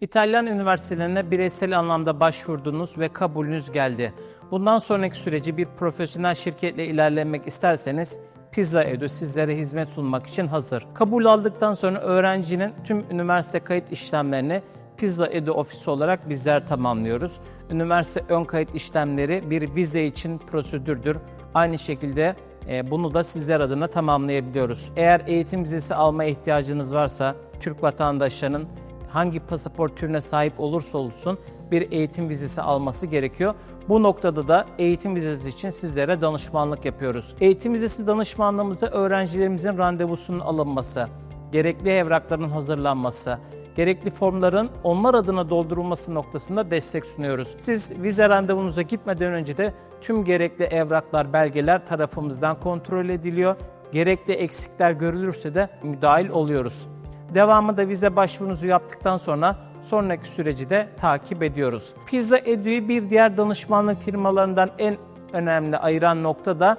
İtalyan üniversitelerine bireysel anlamda başvurdunuz ve kabulünüz geldi. Bundan sonraki süreci bir profesyonel şirketle ilerlemek isterseniz Pizza Edu sizlere hizmet sunmak için hazır. Kabul aldıktan sonra öğrencinin tüm üniversite kayıt işlemlerini Pizza Edu ofisi olarak bizler tamamlıyoruz. Üniversite ön kayıt işlemleri bir vize için prosedürdür. Aynı şekilde e, bunu da sizler adına tamamlayabiliyoruz. Eğer eğitim vizesi almaya ihtiyacınız varsa Türk vatandaşlarının hangi pasaport türüne sahip olursa olsun bir eğitim vizesi alması gerekiyor. Bu noktada da eğitim vizesi için sizlere danışmanlık yapıyoruz. Eğitim vizesi danışmanlığımızda öğrencilerimizin randevusunun alınması, gerekli evrakların hazırlanması, gerekli formların onlar adına doldurulması noktasında destek sunuyoruz. Siz vize randevunuza gitmeden önce de tüm gerekli evraklar, belgeler tarafımızdan kontrol ediliyor. Gerekli eksikler görülürse de müdahil oluyoruz. Devamında vize başvurunuzu yaptıktan sonra sonraki süreci de takip ediyoruz. Pizza Edu'yu bir diğer danışmanlık firmalarından en önemli ayıran nokta da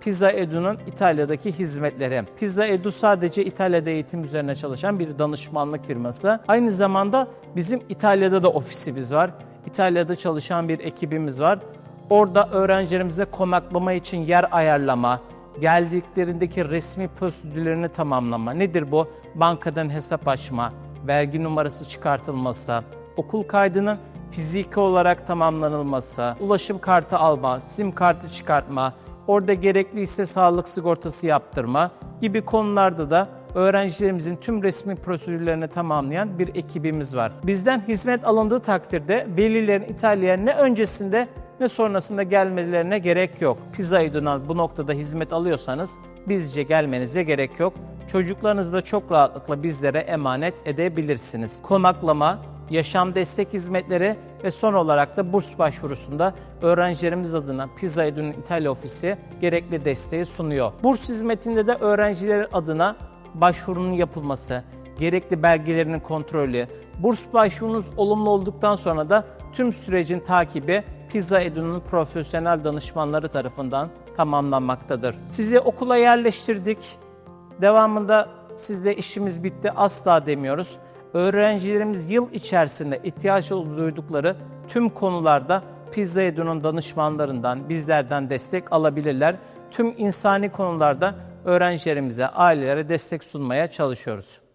Pizza Edu'nun İtalya'daki hizmetleri. Pizza Edu sadece İtalya'da eğitim üzerine çalışan bir danışmanlık firması. Aynı zamanda bizim İtalya'da da ofisimiz var. İtalya'da çalışan bir ekibimiz var. Orada öğrencilerimize konaklama için yer ayarlama, geldiklerindeki resmi prosedürlerini tamamlama. Nedir bu? Bankadan hesap açma, vergi numarası çıkartılması, okul kaydının fiziki olarak tamamlanılması, ulaşım kartı alma, sim kartı çıkartma, orada gerekliyse sağlık sigortası yaptırma gibi konularda da öğrencilerimizin tüm resmi prosedürlerini tamamlayan bir ekibimiz var. Bizden hizmet alındığı takdirde velilerin İtalya'ya ne öncesinde ne sonrasında gelmelerine gerek yok. Pizza Edu'dan bu noktada hizmet alıyorsanız bizce gelmenize gerek yok. Çocuklarınızı da çok rahatlıkla bizlere emanet edebilirsiniz. Konaklama, yaşam destek hizmetleri ve son olarak da burs başvurusunda öğrencilerimiz adına Pizza Edu'nun İtalya ofisi gerekli desteği sunuyor. Burs hizmetinde de öğrenciler adına başvurunun yapılması, gerekli belgelerinin kontrolü, burs başvurunuz olumlu olduktan sonra da tüm sürecin takibi Pizza Edu'nun profesyonel danışmanları tarafından tamamlanmaktadır. Sizi okula yerleştirdik. Devamında sizde işimiz bitti asla demiyoruz. Öğrencilerimiz yıl içerisinde ihtiyaç duydukları tüm konularda Pizza Edu'nun danışmanlarından, bizlerden destek alabilirler. Tüm insani konularda öğrencilerimize, ailelere destek sunmaya çalışıyoruz.